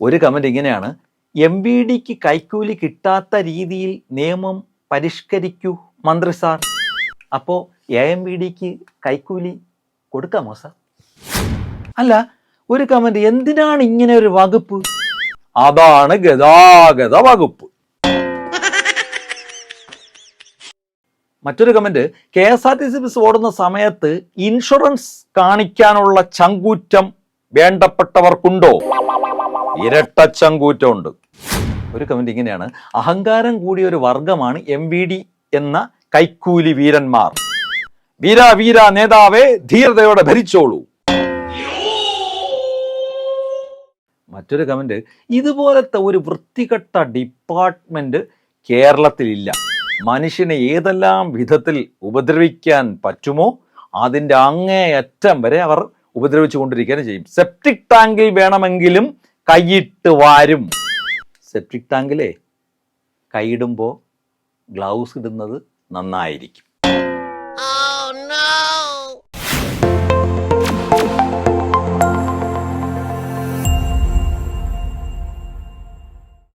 ഒരു കമന്റ് ഇങ്ങനെയാണ്. M B ഡിക്ക് കൈക്കൂലി കിട്ടാത്ത രീതിയിൽ നിയമം പരിഷ്കരിക്കൂ മന്ത്രി സാർ. അപ്പോൾ എ എം ബി ഡിക്ക് കൈക്കൂലി കൊടുക്കാമോ സാർ? അല്ല ഒരു കമന്റ് എന്തിനാണ് ഇങ്ങനെ ഒരു വകുപ്പ്? അതാണ് ഗതാഗത വകുപ്പ്. മറ്റൊരു comment K S R T C bus ഓടുന്ന സമയത്ത് ഇൻഷുറൻസ് കാണിക്കാനുള്ള ചങ്കൂറ്റം വേണ്ടപ്പെട്ടവർക്കുണ്ടോ? ഇരട്ട ചങ്കൂറ്റമുണ്ട് ഒരു കമന്റ് ഇങ്ങനെയാണ്. അഹങ്കാരം കൂടിയ ഒരു വർഗമാണ് എം വി ഡി എന്ന കൈക്കൂലി വീരന്മാർ. വീര വീര നേതാവേ ധീരതയോടെ ഭരിച്ചോളൂ. മറ്റൊരു കമന്റ് ഇതുപോലത്തെ ഒരു വൃത്തികെട്ട ഡിപ്പാർട്ട്മെന്റ് കേരളത്തിലില്ല. മനുഷ്യനെ ഏതെല്ലാം വിധത്തിൽ ഉപദ്രവിക്കാൻ പറ്റുമോ അതിന്റെ അങ്ങേയറ്റം വരെ അവർ ഉപദ്രവിച്ചു കൊണ്ടിരിക്കുകയും ചെയ്യും സെപ്റ്റിക് ടാങ്കിൽ വേണമെങ്കിലും കൈയിട്ട് വാരും. സെപ്റ്റിക് ടാങ്കിലേ കൈയിടുമ്പോൾ ഗ്ലൗസ് ഇടുന്നത് നന്നായിരിക്കും.